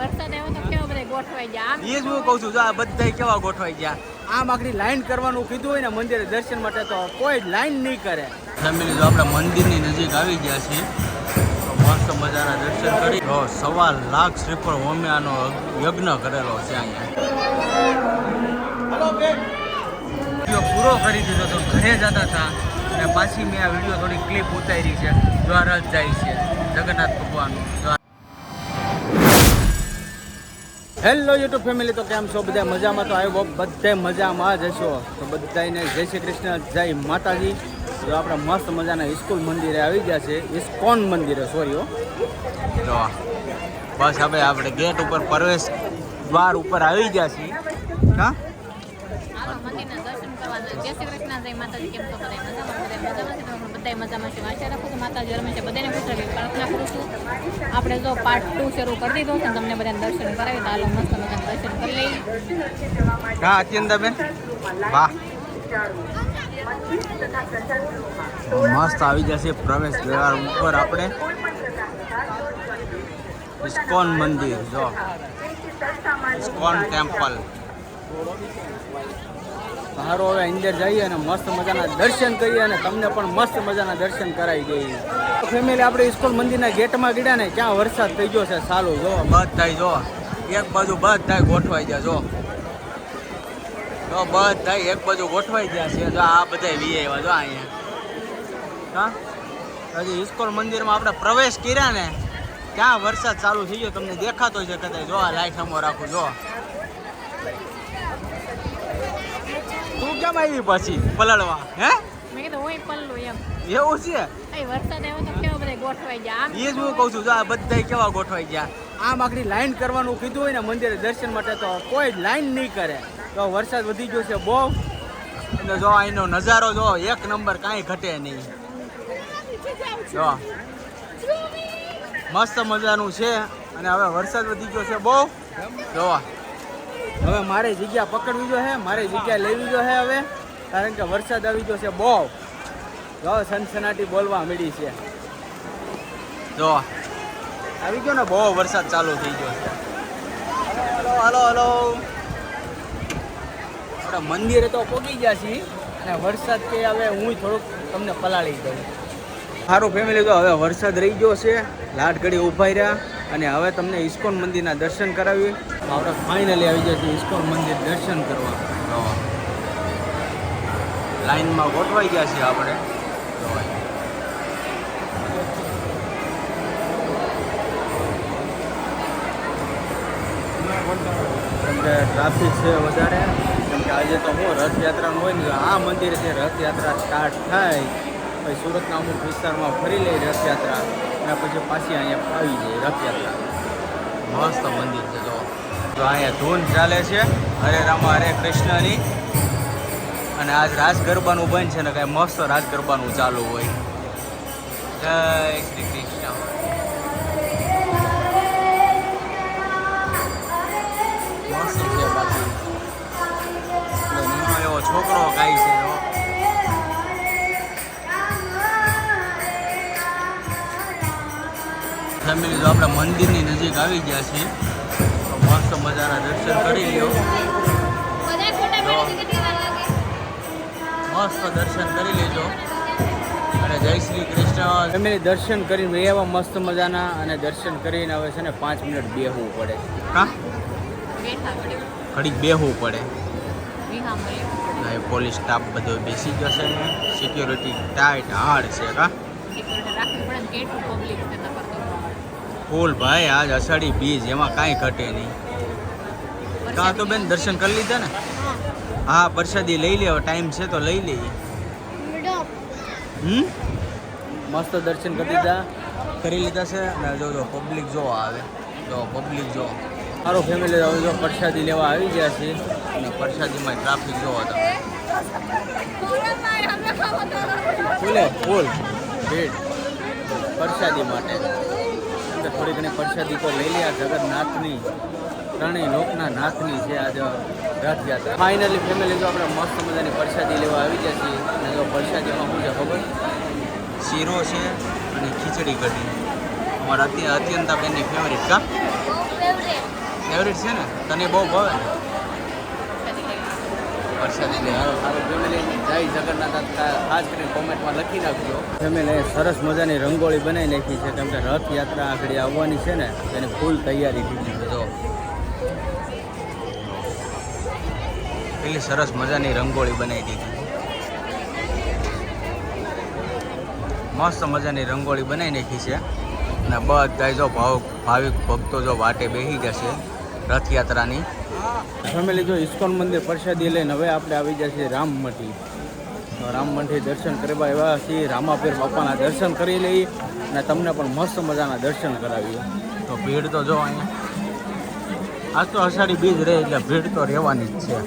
વરસાદ આવ્યો તો કેવા બધા ગોઠવાઈ ગયા? એ જ હું કહું છું જો આ બધા કેવા ગોઠવાઈ ગયા? આમ આખરી લાઈન કરવાનું કીધું હોય ને મંદિરે દર્શન માટે તો કોઈ લાઈન નહીં કરે. ફેમિલી જો આપણે મંદિરની નજીક આવી ગયા છીએ મસ્ત મજાના દર્શન કરી. તો સવા લાખ શ્રીફળ હોમિયાનો યજ્ઞ કરેલો છે અહીંયા. વીડિયો પૂરો કરી દીધો તો ઘરે જતા હતા અને પાછી મેં આ વીડિયો થોડી ક્લિપ ઉતારી છે દ્વારા જાય છે. જગન્નાથ ભગવાનનું. હેલો યુટ્યુબ ફેમિલી તો કેમ છો? બધા મજામાં? તો આવ્યો બધે મજામાં જ હશો. તો બધાને જય શ્રી કૃષ્ણ જય માતાજી. જો આપણે મસ્ત મજાના સ્કૂલ મંદિરે આવી ગયા છે. ઇસ્કોન મંદિરે સોરી હો. જો બસ હવે આપણે ગેટ ઉપર પ્રવેશ દ્વાર ઉપર આવી ગયા છીએ. હા? હાલો મંદિરના દર્શન કરવા જઈએ. જય શ્રી કૃષ્ણ જય માતાજી. કેમ છો? બધા મજામાં? બધા મજામાં છે? તો હું બધા મજામાં છે. આશા રાખું છું માતાજી હંમેશા બધાને ખુશ પ્રાર્થના કરું છું. આપણે જો પાર્ટ ટુ શરૂ કરી દીધો છે તમને બધાને દર્શન કરાવી તો મસ્ત મજાના દર્શન કરી લઈએ. હા અત્યંતાબેન વાહ. મસ્ત આવી જશે પ્રવેશ દ્વાર ઉપર આપણે. ઇસ્કોન મંદિર, જો. ISKCON temple. સારો હવે અંદર જઈએ અને મસ્ત મજાના દર્શન કરીએ અને તમને પણ મસ્ત મજાના દર્શન કરાવી દઈએ. ફેમિલી આપણે ઇસ્કોલ મંદિરના ગેટમાં ગયા ને ક્યાં વરસાદ થઈ ગયો છે સારું જો. બધાય જો, એક બાજુ બધાય ગોઠવાઈ ગયા, જો. જો બધા એક બાજુ ગોઠવાઈ ગયા છે, જો આ બધા વી આવ્યા, જો અહીંયા. હા? હજી ઇસ્કોલ મંદિરમાં આપણે પ્રવેશ કર્યા ને, ક્યાં વરસાદ ચાલુ થઈ ગયો તમને દેખાતો છે કદાચ, જો આ લાઈટ અમો રાખું, જો. કેમ આવી પછી પલળવા હે? મેં કીધું હું પલ્લું એમ. એવું છે? એ વરસાદ આવ્યો તો કેવા બધા ગોઠવાઈ ગયા? આમ એ જ હું કહું છું જો આ બધા કેવા ગોઠવાઈ ગયા? આમ આખરી લાઈન કરવાનું કીધું હોય ને મંદિરે દર્શન માટે તો કોઈ લાઈન નહીં કરે. તો વરસાદ વધી ગયો છે બહુ. એટલે જો અહીંનો નજારો જો એક નંબર કાંઈ ઘટે નહીં. જો મસ્ત મજાનું છે અને હવે વરસાદ વધી ગયો છે બહુ. જો હવે મારે જગ્યા પકડવી જો છે મારે જગ્યા લેવી જો છે હવે. કારણ કે વરસાદ આવી ગયો છે બહુ. જો સનસનાટી બોલવા મળી છે. જો, આવી ગયો ને, બહુ વરસાદ ચાલુ થઈ ગયો છે. Hello hello hello. આપણે મંદિરે તો પહોંચી ગયા છીએ, અને વરસાદ કે હવે હું થોડુંક તમને પલાળી દઉં. સારું ફેમિલી તો હવે વરસાદ રહી ગયો છે લાટ ઘડી ઊભા રહ્યા, અને હવે તમને ઇસ્કોન મંદિરના દર્શન કરાવીએ. તો આપણે ફાઇનલી આવી ગયા છીએ ઇસ્કોન મંદિર દર્શન કરવા. લાઈનમાં ગોઠવાઈ ગયા છીએ આપણે. કેમ ટ્રાફિક છે વધારે, કેમ કે આજે તો હું રથયાત્રાનું હોય ને, આ મંદિર છે રથયાત્રા સ્ટાર્ટ થાય, પછી સુરતના અમુક વિસ્તારમાં ફરી લઈ રથયાત્રા અને પછી પાછી અહીંયા આવી જાય રથયાત્રા. મસ્ત મંદિર છે, જો. તો અહીંયા ધૂન ચાલે છે. હરે રામ, હરે કૃષ્ણની. અને આજ રાસ ગરબાનું બંધ છે ને કાંઈ મસ્ત રાસ ગરબાનું ચાલુ હોય. જય શ્રી કૃષ્ણ. મસ્ત એવો છોકરો ગાય છે ફેમિલી તો આપણે મંદિરની નજીક આવી ગયા છીએ. મસ્ત મજાના દર્શન કરી લ્યો. મસ્ત દર્શન કરી લેજો. અને જય શ્રી કૃષ્ણ. ફેમિલી દર્શન કરીને એવા મસ્ત મજાના અને દર્શન કરીને હવે છે ને પાંચ મિનિટ બેહવું પડે. હા બેઠા ઘડીક બેહવું પડે. પોલીસ સ્ટાફ બધો બેસી ગયો છે સિક્યોરિટી ટાઈટ હાર્ડ છે કા? ફૂલ ભાઈ આજ અષાઢી બીજ એમાં કાંઈ ઘટે નહીં. કાં તો બેન દર્શન કરી લીધા ને? હા. પ્રસાદી લઈ લે ટાઈમ છે તો લઈ લઈએ. હમ? મસ્ત દર્શન કરી લીધા. કરી લીધા છે અને જો જો પબ્લિક જો આવે. જો પબ્લિક જો. મારો ફેમિલી હવે જો પ્રસાદી લેવા આવી ગયા છે અને પ્રસાદીમાં ટ્રાફિક જોવો તમે ફૂલે ફૂલ. ભીડ. પ્રસાદી માટે. થોડી ઘણી પ્રસાદી તો લઈ લે આ જગન્નાથની ત્રણેય લોકના નાથની છે આજે રથયાત્રા. ફાઇનલી ફેમિલી જો આપણે મસ્ત મજાની પરસાદી લેવા આવી ગયા છીએ અને જો પરસાદીમાં પૂજા ખબર? શીરો છે અને ખીચડી કઢી. અમારા અત્ય અત્યંતા બેનની ફેવરિટ કા? ફેવરેટ છે ને? તને બહુ ભાવે વરસાદ એટલે હારો સારો ફેમિલી જય જગન્નાથ કોમેન્ટમાં લખી નાખજો. ફેમિલી સરસ મજાની રંગોળી બનાવી નાખી છે. કેમ કે રથયાત્રા આગળ આવવાની છે ને, તેની ફૂલ તૈયારી થઈ છે. જો. પેલી સરસ મજાની રંગોળી બનાવી દીધી મસ્ત મજાની રંગોળી બનાવી નાખી છે. અને બધા જો ભાવ ભાવિક ભક્તો જો વાટે બેસી જશે રથયાત્રાની. ફેમિલી જો ઇસ્કોન મંદિર પ્રસાદી લઈને હવે આપણે આવી ગયા છીએ રામમઠી રામમઠી દર્શન કરવા એવા છીએ. રામાપીર બાપાના દર્શન કરી લઈએ અને તમને પણ મસ્ત મજાના દર્શન કરાવીએ. તો ભીડ તો જો અહીંયા. આજ તો અષાઢી બીજ રહે એટલે ભીડ તો રહેવાની જ છે.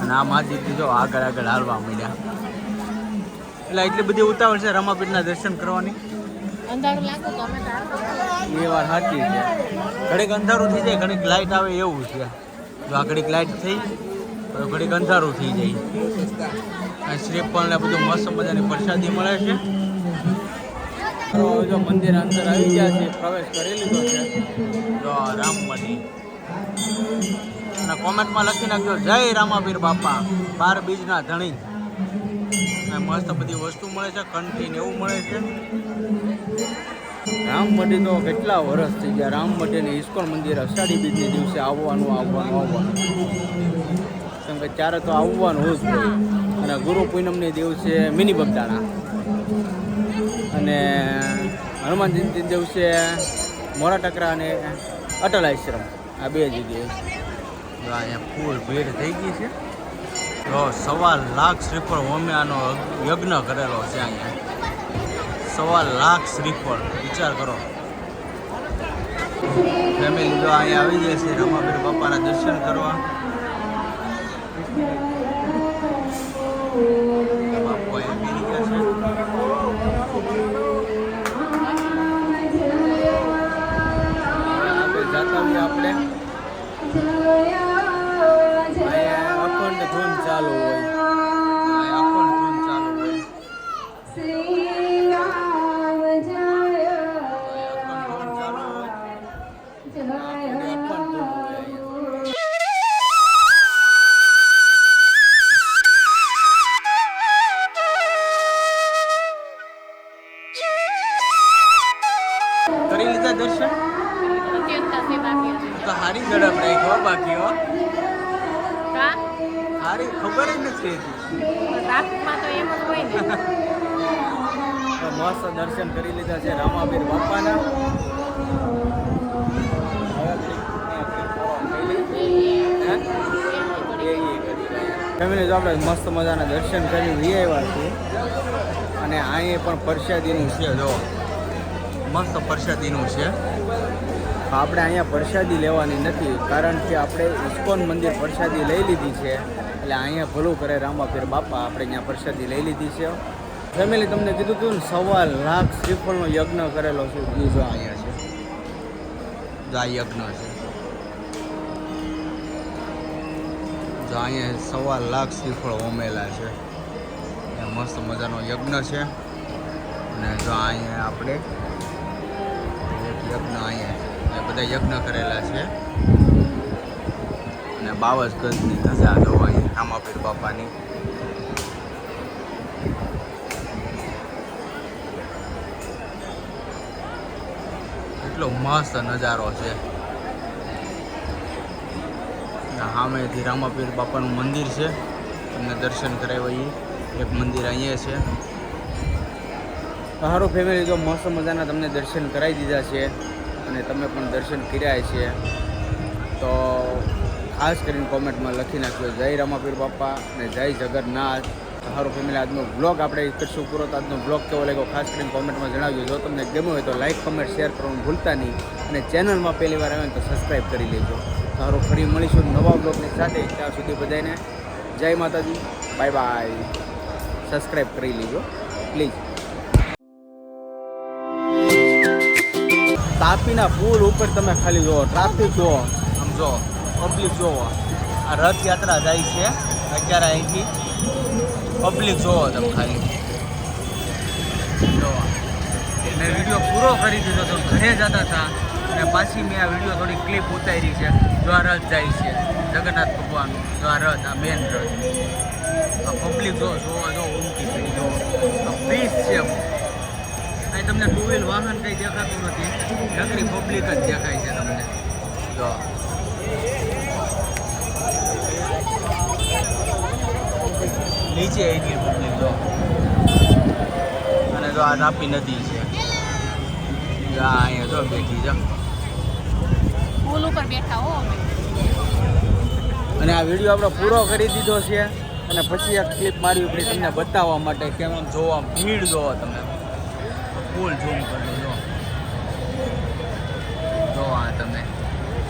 અને આ માજીથી જો આગળ આગળ હાલવા માંડ્યા. એટલે એટલી બધી ઉતાવળ છે રામાપીરના દર્શન કરવાની. એ વાત સાચી છે. ઘડીક અંધારું થઈ જાય, ઘડીક લાઇટ આવે એવું છે. જો ઘડીક લાઇટ થઈ, તો ઘડીક અંધારું થઈ જાય. અને શ્રીફળ ને બધું મસ્ત મજાની પ્રસાદી મળે છે. તો જો મંદિર અંદર આવી ગયા છે, પ્રવેશ કરી લીધો છે. જો રામમઢી અને કોમેન્ટમાં લખી નાખજો, જય રામાપીર બાપા, બાર બીજના ધણી. મસ્ત બધી વસ્તુ મળે છે કંઠી ને એવું મળે છે. રામમઢી તો કેટલા વર્ષ થઈ ગયા. રામમઢીને ઇસ્કોન મંદિર અષાઢી બીજને દિવસે આવવાનું આવવાનું આવવાનું. કેમ કે ત્યારે તો આવવાનું જ હોય. અને ગુરુ પૂનમની દિવસે મિની બગદાણા. અને હનુમાન જયંતિ દિવસે મોરા ટકરા અને અટલ આશ્રમ. આ બે જગ્યાએ. અહીંયા ફૂલ ભીડ થઈ ગઈ છે. જો સવા લાખ શ્રીફળ હોમ્યાનો યજ્ઞ કરેલો છે અહીંયા. સવા લાખ શ્રીફળ. વિચાર કરો. ફેમિલી જો અહીંયા આવી જાય છે રમાબીર બાપાના દર્શન કરવા. તો હારી ઝડપ રહી હો બાકી હો? હારી ખબર જ નથી તો તો મસ્ત દર્શન કરી લીધા છે રામાબીર બાપાના ફેમિલી જો આપણે મસ્ત મજાના દર્શન કરી લઈ આવ્યા છીએ અને અહીંયા પણ પરસાદીનું છે જો મસ્ત પરસાદીનું છે આપણે અહીંયા પ્રસાદી લેવાની નથી, કારણ કે આપણે ઇસ્કોન મંદિર પ્રસાદી લઈ લીધી છે. એટલે અહીંયા ભલું કરે રામાપીર બાપા, આપણે અહીંયા પ્રસાદી લઈ લીધી છે. ફેમિલી, તમને કીધું હતું ને, સવા લાખ શ્રીફળનો યજ્ઞ કરેલો છે. એ જો અહીંયા છે. જો આ યજ્ઞ છે. જો અહીંયા સવા લાખ શ્રીફળ હોમેલા છે. મસ્ત મજાનો યજ્ઞ છે. અને જો અહીંયા આપણે યજ્ઞ અહીંયા બધા યજ્ઞ કરેલા છે. અને બાવસ ગજની ધજા જોવાય રામાપીર બાપાની. એટલો મસ્ત નજારો છે. સામેથી રામાપીર બાપાનું મંદિર છે. તમને દર્શન કરાવ્યા એક મંદિર અહીંયા છે. સારું ફેમિલી જો મસ્ત મજાના તમને દર્શન કરાવી દીધા છે. અને તમે પણ દર્શન કર્યા છે. તો ખાસ કરીને કોમેન્ટમાં લખી નાખજો. જય રમાપીર બાપા અને જય જગન્નાથ. સારો ફેમિલી આજનો બ્લોગ આપણે કરશું પૂરો. તો આજનો બ્લોગ કેવો લાગ્યો ખાસ કરીને કોમેન્ટમાં જણાવજો. જો તમને ગમ્યો હોય તો લાઇક કમેન્ટ શેર કરવાનું ભૂલતા નહીં. અને ચેનલમાં પહેલી વાર આવે તો સબસ્ક્રાઈબ કરી લેજો. સારું ફરી મળીશું નવા બ્લોગની સાથે. ત્યાં સુધી બધાને જય માતાજી. બાય બાય સબસ્ક્રાઈબ કરી લેજો. પ્લીઝ તાપીના પુલ ઉપર તમે ખાલી જુઓ ટ્રાફિક જુઓ, આમ જો પબ્લિક જુઓ. આ રથયાત્રા જાય છે અત્યારે અહીંથી. પબ્લિક જુઓ તમે ખાલી. જુઓ. મેં વીડિયો પૂરો કરી દીધો તો ઘરે જતા હતા અને પાછી મેં આ વીડિયો થોડી ક્લિપ ઉતારી છે, જો આ રથ જાય છે. જગન્નાથ ભગવાનનું જો આ રથ, આ મેન રથ. આ પબ્લિક જો જોવા જો ઉમટી પડી જો પીસ છે અહીં તમને ટુ વ્હીલ વાહન કંઈ દેખાતું નથી. નકરી પબ્લિક જ દેખાય છે તમને. જો. નીચે એટલી પબ્લિક જો. અને જો આ તાપી નદી છે. આ અહીંયા જો બેઠી જો. પુલ ઉપર બેઠા હો અને આ વીડિયો આપણે પૂરો કરી દીધો છે. અને પછી એક ક્લિપ મારવી પડી તમને બતાવવા માટે કેમ આમ જોવા ભીડ જોવો તમે. ફૂલ ઝૂમ કરી જો. જો આ તમે